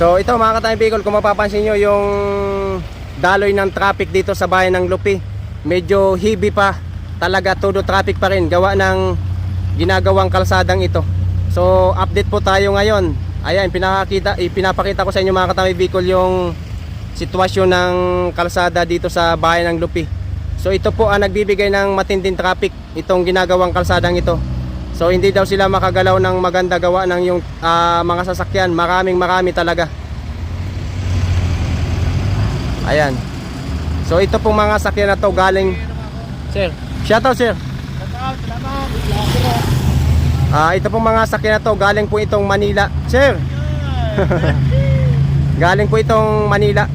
So ito mga katayang Bicol, kung mapapansin nyo yung daloy ng traffic dito sa bayan ng Lupi. Medyo heavy pa. Talaga todo traffic pa rin. Gawa ng ginagawang kalsadang ito. So update po tayo ngayon. Ayan, pinakita, ipinapakita ko sa inyo mga katayang Bicol yung sitwasyon ng kalsada dito sa bayan ng Lupi. So ito po ang nagbibigay ng matinding traffic itong ginagawang kalsadang ito. So hindi daw sila makagalaw ng maganda gawa ng yung ah, mga sasakyan. Maraming marami talaga. Ayan. So ito pong mga sakyan na to galing Sir, shout out sir. Ah, ito pong mga sakyan na to galing po itong Manila. Sir. galing po itong Manila.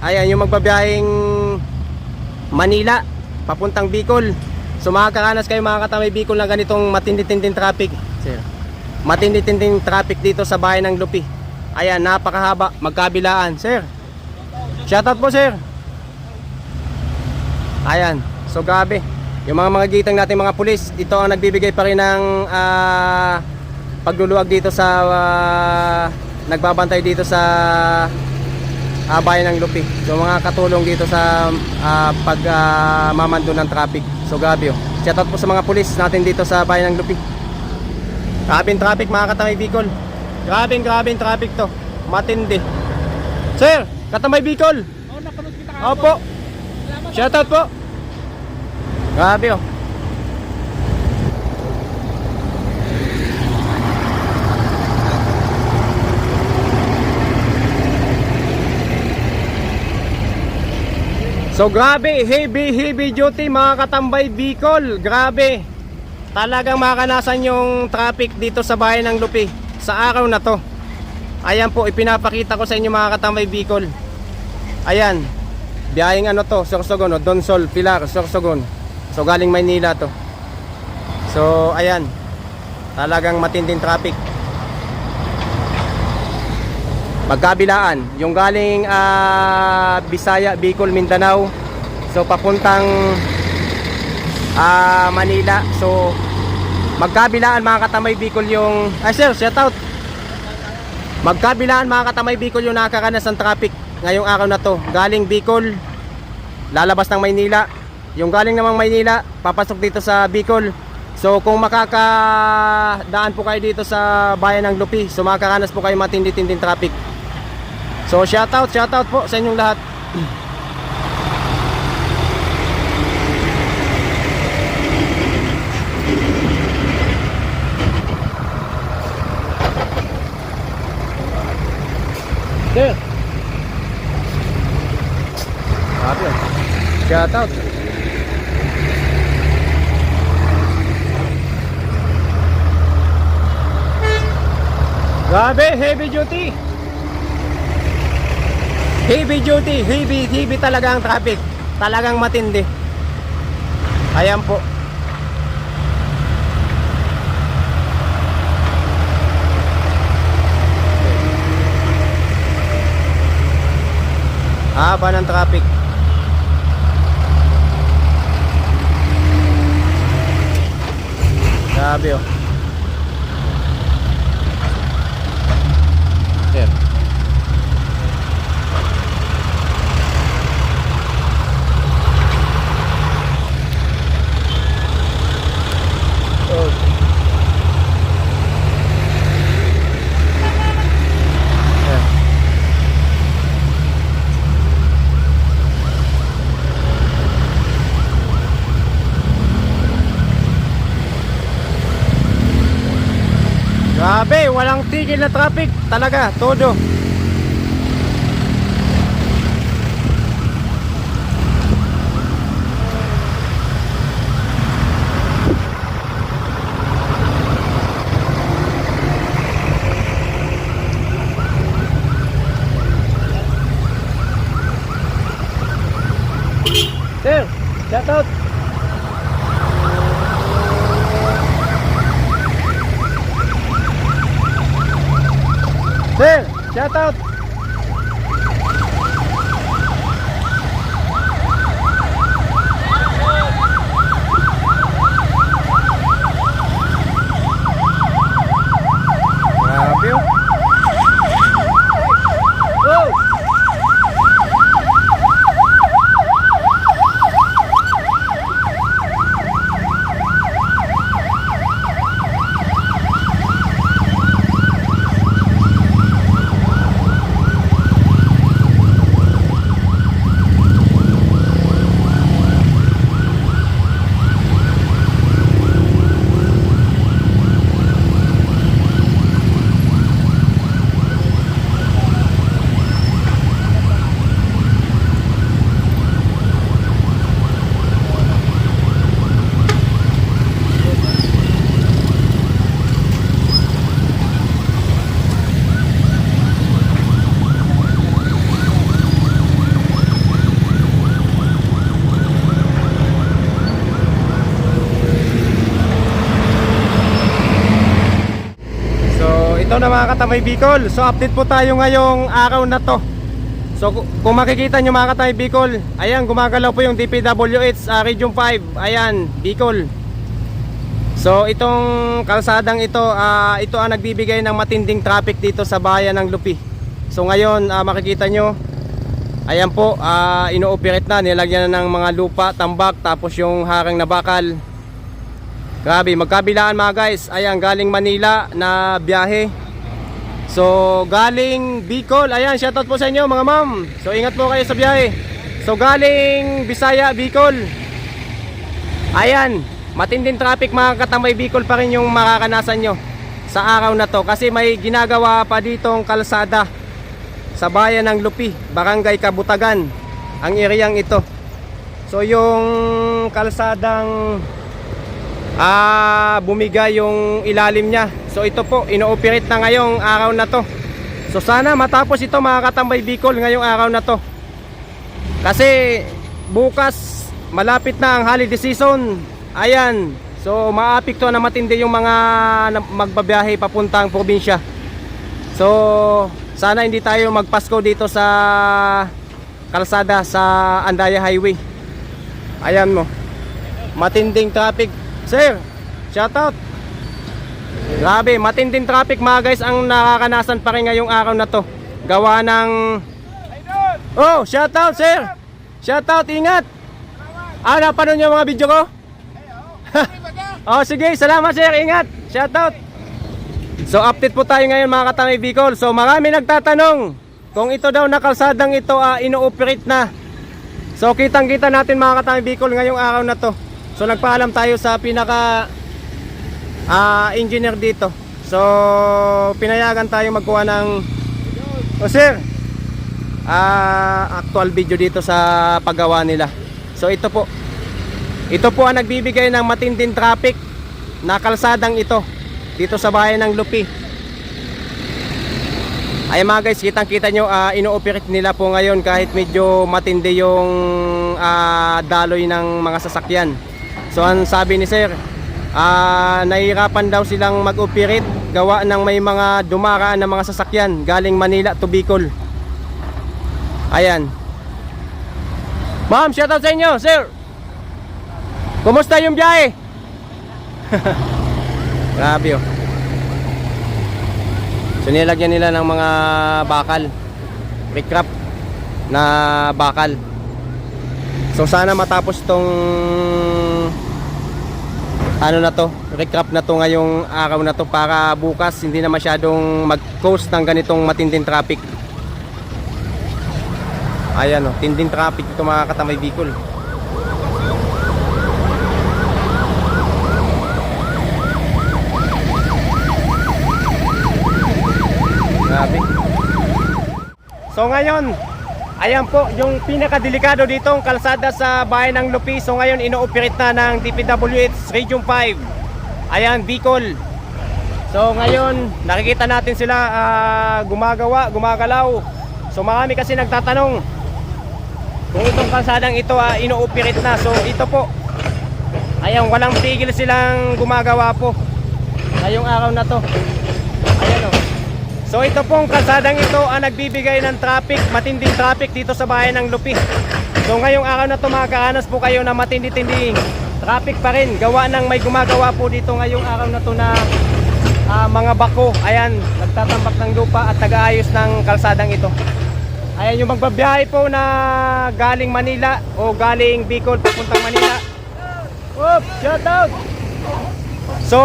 Ayan, yung magbabiyahing Manila papuntang Bicol. So makakaranas kayo mga katamay Bicol na ganitong matindi-tinding traffic. Sir. Matindi-tinding traffic dito sa bayan ng Lupi. Ayan, napakahaba, magkabilaan. Sir. Shoutout po, sir. Ayan, so grabe. Yung mga mga gitang natin mga pulis, ito ang nagbibigay pa rin ng ah, pagluluwag dito sa ah, nagbabantay dito sa ah, bayan ng Lupi. So mga katulong dito sa ah, pag ah, mamando ng traffic. So grabe oh. Shoutout po sa mga pulis natin dito sa bayan ng Lupi. Grabing traffic mga katamay Bicol. Grabing grabing traffic to. Matindi. Sir, katamay Bicol. Oh, napanood kita Opo. Shoutout po. Grabe oh. So grabe, heavy heavy duty mga katambay Bicol. Grabe. Talagang makanasan yung traffic dito sa bayan ng Lupi sa araw na to. Ayan po, ipinapakita ko sa inyo mga katambay Bicol. Ayan. Biyaheng ano to, Sorsogon, Donsol, Pilar, Sorsogon. So galing Maynila to. So ayan. Talagang matinding traffic. Magkabilaan, yung galing ah, Bisaya, Bicol, Mindanao. So papuntang ah, Manila. So magkabilaan mga katamay Bicol yung Ay sir, shout out. Magkabilaan mga katamay Bicol yung nakakaranas ng traffic ngayong araw na to. Galing Bicol, lalabas ng Maynila. Yung galing namang Maynila, papasok dito sa Bicol. So kung makakadaan po kayo dito sa bayan ng Lupi, so makakaranas po kayo matindi-tinding traffic. So shout out, shout out po sa inyong lahat. Sir. Grabe. Shout out. Grabe, heavy duty. Heavy duty, heavy, heavy talaga ang traffic. Talagang matindi. Ayan po. Haba ng traffic. Grabe oh. Sir. Oh. Sir. Grabe, na traffic. Talaga, todo. Sir, shout out. Sir, shout out. Grabe oh. Ito na mga katamay Bicol. So update po tayo ngayong araw na to. So ku- kung makikita nyo mga katamay Bicol, ayan gumagalaw po yung DPWH ah, Region 5. Ayan, Bicol. So itong kalsadang ito, ah, ito ang nagbibigay ng matinding traffic dito sa bayan ng Lupi. So ngayon ah, makikita nyo, ayan po, ah, ino-operate na, nilagyan na ng mga lupa, tambak, tapos yung harang na bakal. Grabe, magkabilaan mga guys. Ayan, galing Manila na biyahe. So, galing Bicol. Ayan, shoutout po sa inyo mga ma'am. So, ingat po kayo sa biyahe. So, galing Bisaya, Bicol. Ayan, matinding traffic mga katamay Bicol pa rin yung makakanasan nyo sa araw na to. Kasi may ginagawa pa ditong kalsada sa bayan ng Lupi, Barangay Kabutagan, ang ereyang ito. So, yung kalsadang ah bumiga yung ilalim niya. So ito po, ino-operate na ngayong araw na to. So sana matapos ito mga katambay Bicol ngayong araw na to. Kasi bukas malapit na ang holiday season. Ayan. So maapekto na matindi yung mga magbabiyahe papuntang probinsya. So sana hindi tayo magpasko dito sa kalsada sa Andaya Highway. Ayan mo. Matinding traffic. Sir, shout out. Grabe, matinding traffic mga guys ang nakakanasan pa rin ngayong araw na to. Gawa ng Oh, shout out sir. Shout out, ingat. Ah, napanood niyo mga video ko? oh, sige, salamat sir, ingat. Shout out. So update po tayo ngayon mga katamay Bicol. So marami nagtatanong kung ito daw na kalsadang ito ah, ino-operate na. So kitang kita natin mga katamay Bicol ngayong araw na to. So nagpaalam tayo sa pinaka ah, engineer dito. So pinayagan tayo magkuha ng Oh sir, ah, actual video dito sa paggawa nila. So ito po. Ito po ang nagbibigay ng matinding traffic na kalsadang ito dito sa bayan ng Lupi. Ay mga guys, kitang kita nyo, ah, ino-operate nila po ngayon kahit medyo matindi yung ah, daloy ng mga sasakyan. So ang sabi ni sir, ah, nahihirapan daw silang mag-operate gawa ng may mga dumaraan na mga sasakyan galing Manila to Bicol. Ayan. Ma'am, shoutout sa inyo, sir. Kumusta yung biyahe? Grabe oh. So nilagyan nila ng mga bakal. Recrap na bakal. So sana matapos tong ano na to, recap na to ngayong araw na to para bukas hindi na masyadong mag-coast ng ganitong matinding traffic. Ayan oh, tinding traffic ito mga katamay Bicol. Grabe. So ngayon, ayan po yung pinakadelikado ditong kalsada sa bayan ng Lupi. So ngayon ino-operate na ng DPWH Region 5. Ayan, Bicol. So ngayon, nakikita natin sila ah, gumagawa, gumagalaw. So marami kasi nagtatanong kung itong kalsadang ito ah, ino-operate na. So ito po. Ayan, walang tigil silang gumagawa po. Ngayong araw na to. So ito pong kalsadang ito ang nagbibigay ng traffic, matinding traffic dito sa bayan ng Lupi. So ngayong araw na to makakaranas po kayo na matindi-tinding traffic pa rin. Gawa ng may gumagawa po dito ngayong araw na to na ah, mga bako. Ayan, nagtatambak ng lupa at tagaayos ng kalsadang ito. Ayan yung magbabiyahe po na galing Manila o galing Bicol papuntang Manila. Whoop, shout out! So,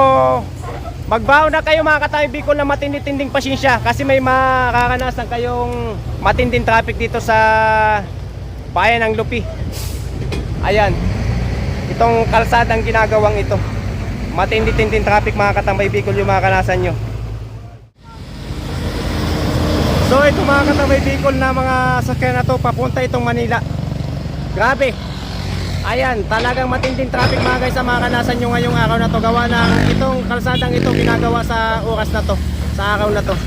Magbaon na kayo mga katay Bicol na matindi-tinding pasensya kasi may makakanasan kayong matinding traffic dito sa bayan ng Lupi. Ayan. Itong kalsadang ginagawang ito. Matindi-tinding traffic mga katambay Bicol yung makakanasan nyo. So ito mga katambay Bicol na mga sakyan na to papunta itong Manila. Grabe. Ayan, talagang matinding traffic mga guys sa mga kanasan nyo ngayong araw na to gawa ng itong kalsadang ito ginagawa sa oras na to, sa araw na to.